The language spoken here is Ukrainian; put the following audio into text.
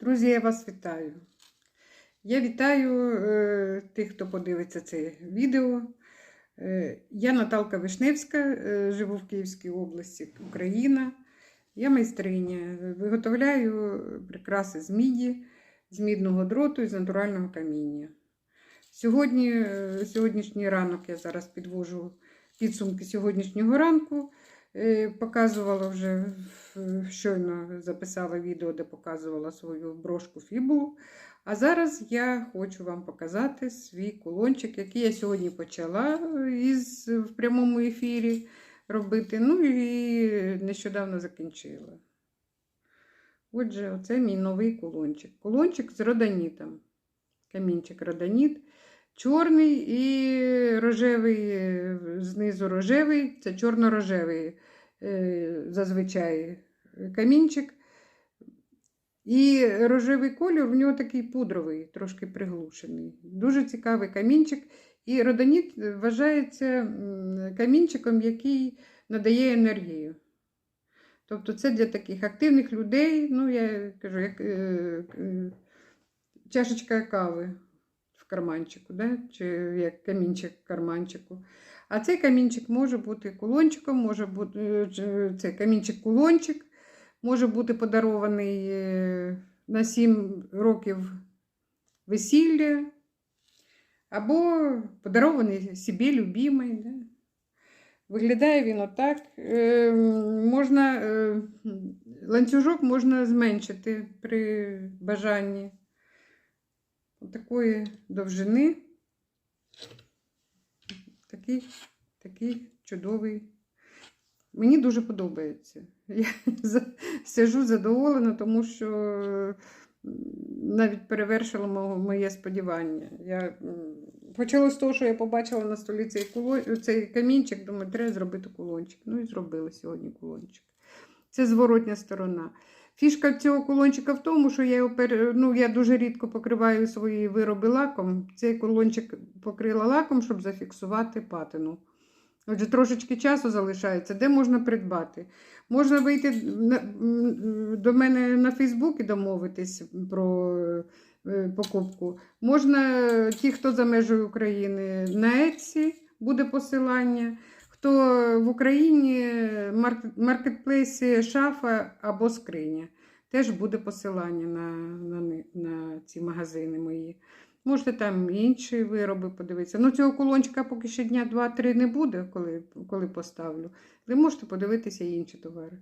Друзі, я вас вітаю. Я вітаю е, тих, хто подивиться це відео. Е, я Наталка Вишневська, е, живу в Київській області, Україна. Я майстриня. Виготовляю прикраси з міді, з мідного дроту і з натурального каміння. Сьогодні, е, сьогоднішній ранок я зараз підвожу підсумки сьогоднішнього ранку. Показувала вже щойно записала відео, де показувала свою брошку фібулу. А зараз я хочу вам показати свій кулончик, який я сьогодні почала із, в прямому ефірі робити. Ну і нещодавно закінчила. Отже, оце мій новий кулончик. Кулончик з роданітом. Камінчик роданіт. Чорний і рожевий, е, знизу рожевий, це чорно-рожевий е, зазвичай камінчик. І рожевий колір в нього такий пудровий, трошки приглушений. Дуже цікавий камінчик. І родоніт вважається камінчиком, який надає енергію. Тобто це для таких активних людей, ну, я кажу, як е, е, чашечка кави карманчику, да? чи як камінчик в карманчику. А цей камінчик може бути кулончиком, може бути е, це камінчик-кулончик, може бути подарований е, на 7 років весілля, або подарований собі любимий. Да? Виглядає він отак. Е, можна, ланцюжок можна зменшити при бажанні такої довжини. Такий, такий чудовий. Мені дуже подобається. Я сижу задоволена, тому що навіть перевершило моє сподівання. Я, м, почало з того, що я побачила на столі цей, кулон, цей камінчик, думаю, треба зробити кулончик. Ну і зробила сьогодні кулончик. Це зворотня сторона. Фішка цього кулончика в тому, що я його пере... ну, я дуже рідко покриваю свої вироби лаком. Цей кулончик покрила лаком, щоб зафіксувати патину. Отже, трошечки часу залишається, де можна придбати. Можна вийти до мене на Фейсбук і домовитись про е, покупку. Можна, ті, хто за межою України, на Etsy буде посилання. Хто в Україні марк- маркетплейсі шафа або скриня. Теж буде посилання на, на, на ці магазини мої. Можете там інші вироби подивитися. Ну, цього кулончика поки ще дня 2-3 не буде, коли, коли поставлю. Ви можете подивитися інші товари.